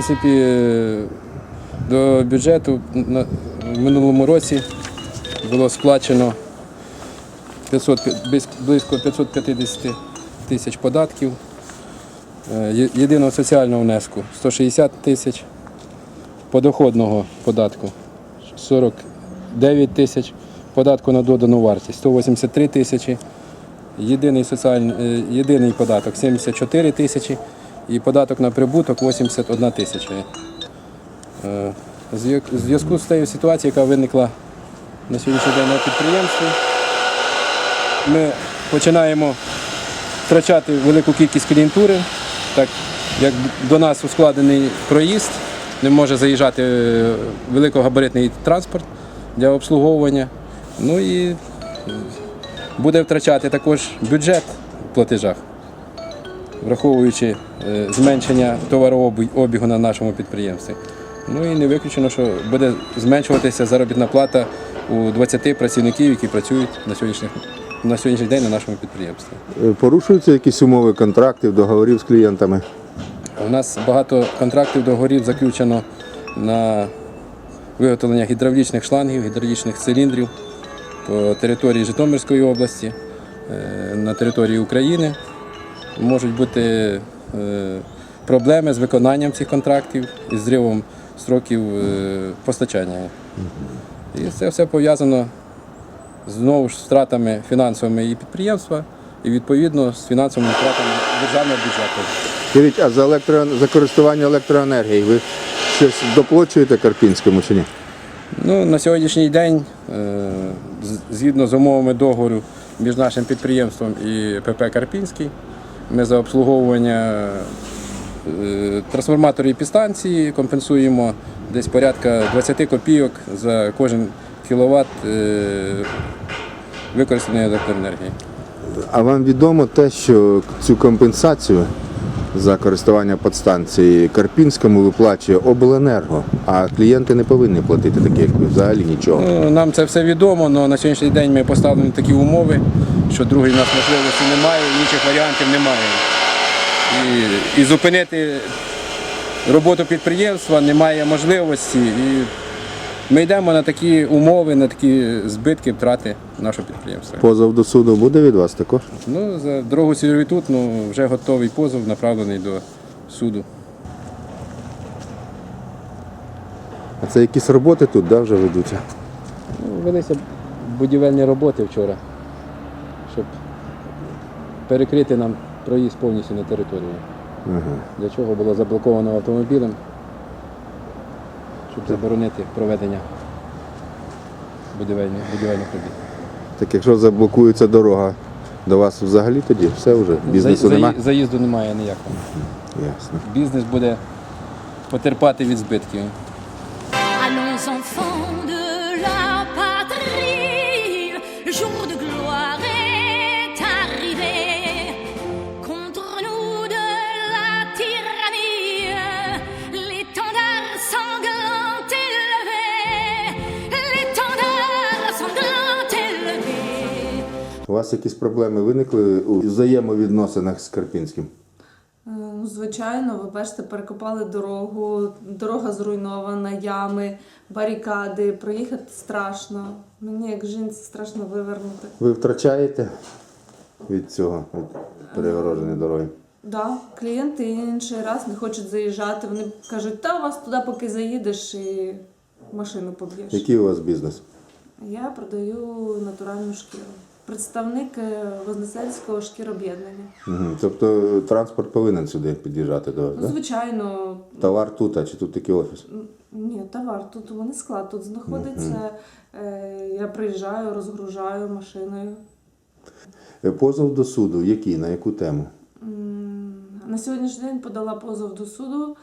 принципі, до бюджету в минулому році було сплачено 500, близько 550 тисяч податків, е, єдиного соціального внеску 160 тисяч, подоходного податку 49 тисяч, податку на додану вартість 183 тисячі, єдиний, соціальний, е, єдиний податок 74 тисячі і податок на прибуток 81 тисяча. Е, в зв'язку з тією ситуацією, яка виникла на сьогоднішній день на підприємстві, ми починаємо втрачати велику кількість клієнтури, так як до нас ускладений проїзд, не може заїжджати е, великогабаритний транспорт для обслуговування. Ну і буде втрачати також бюджет в платежах, враховуючи е, зменшення товарообігу на нашому підприємстві. Ну і не виключено, що буде зменшуватися заробітна плата у 20 працівників, які працюють на сьогоднішній, на сьогоднішній день на нашому підприємстві. Е, Порушуються якісь умови контрактів, договорів з клієнтами? У нас багато контрактів договорів заключено на виготовлення гідравлічних шлангів, гідравлічних циліндрів по території Житомирської області, е, на території України. Можуть бути е, проблеми з виконанням цих контрактів і зривом строків е, постачання. І це все пов'язано знову ж з втратами фінансовими і підприємства, і відповідно з фінансовими втратами державного бюджету. Скажіть, а за, електро... за користування електроенергією ви щось доплачуєте Карпінському чи ні? Ну, на сьогоднішній день, е, згідно з умовами договору між нашим підприємством і ПП Карпінський, ми за обслуговування е, трансформаторів і підстанції компенсуємо десь порядка 20 копійок за кожен кіловат е, використаної електроенергії. А вам відомо те, що цю компенсацію за користування підстанції Карпінському виплачує обленерго, а клієнти не повинні платити таке, як взагалі нічого. Ну, нам це все відомо, але на сьогоднішній день ми поставлені такі умови, що другої в нас можливості немає, інших варіантів немає. І, і зупинити роботу підприємства немає можливості. І ми йдемо на такі умови, на такі збитки, втрати нашого підприємства. Позов до суду буде від вас також? Ну, за дорогу сервітут ну, вже готовий позов, направлений до суду. А це якісь роботи тут да, вже ведуться? Ну, Велися будівельні роботи вчора, щоб перекрити нам проїзд повністю на територію. Ага. Для чого було заблоковано автомобілем, щоб заборонити проведення будівельних, будівельних робіт. Так якщо заблокується дорога, до вас взагалі тоді все вже? Бізнесу За- немає? заї- Заїзду немає ніякого. Ясно. Бізнес буде потерпати від збитків. У вас якісь проблеми виникли у взаємовідносинах з Карпінським? Е, Ну, звичайно, ви бачите, перекопали дорогу, дорога зруйнована, ями, барикади. Проїхати страшно. Мені як жінці страшно вивернути. Ви втрачаєте від цього від перегороженої дороги? Да, клієнти інший раз не хочуть заїжджати. Вони кажуть, та у вас туди поки заїдеш і машину поб'єш. Який у вас бізнес? Я продаю натуральну шкіру. Представник е, Вознесенського шкіроб'єднання. Угу. Тобто е, транспорт повинен сюди під'їжджати до вас, Ну, да? звичайно, Товар тут, а чи тут такий офіс? Ні, товар. Тут вони склад тут знаходиться. Е, Я приїжджаю, розгружаю машиною. Позов до суду, який, на яку тему? На сьогоднішній день подала позов до суду.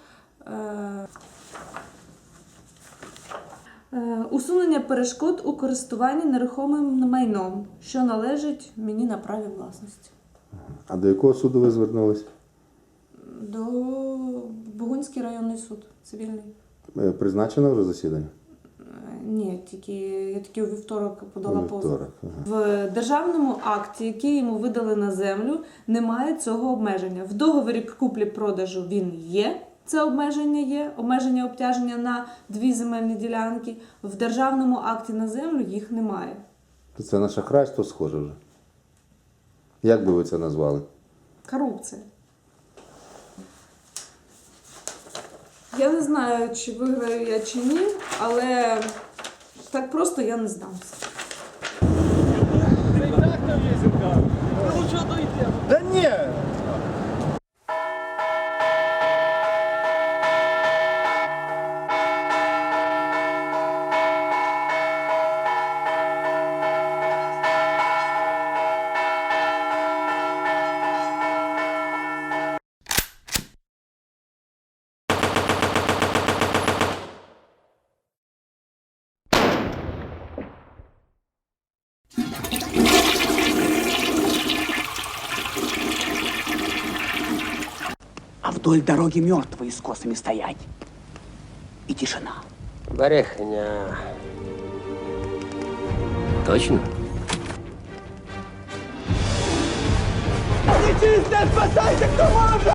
Е, Усунення перешкод у користуванні нерухомим майном, що належить мені на праві власності. А до якого суду ви звернулись? До Бугунський районний суд цивільний. Е, Призначено вже засідання? Е, Ні, тільки я тільки у вівторок подала У позов. вівторок, ага. В державному акті, який йому видали на землю, немає цього обмеження. В договорі куплі-продажу він є, Це обмеження є, обмеження обтяження на дві земельні ділянки. В державному акті на землю їх немає. То це на шахрайство схоже вже. Як би ви це назвали? Корупція. Я не знаю, чи виграю я чи ні, але так просто я не здамся. Вдоль дороги мертвые с косами стоять. И тишина. Брехня. Точно? Нечисте, спасайте, хто може!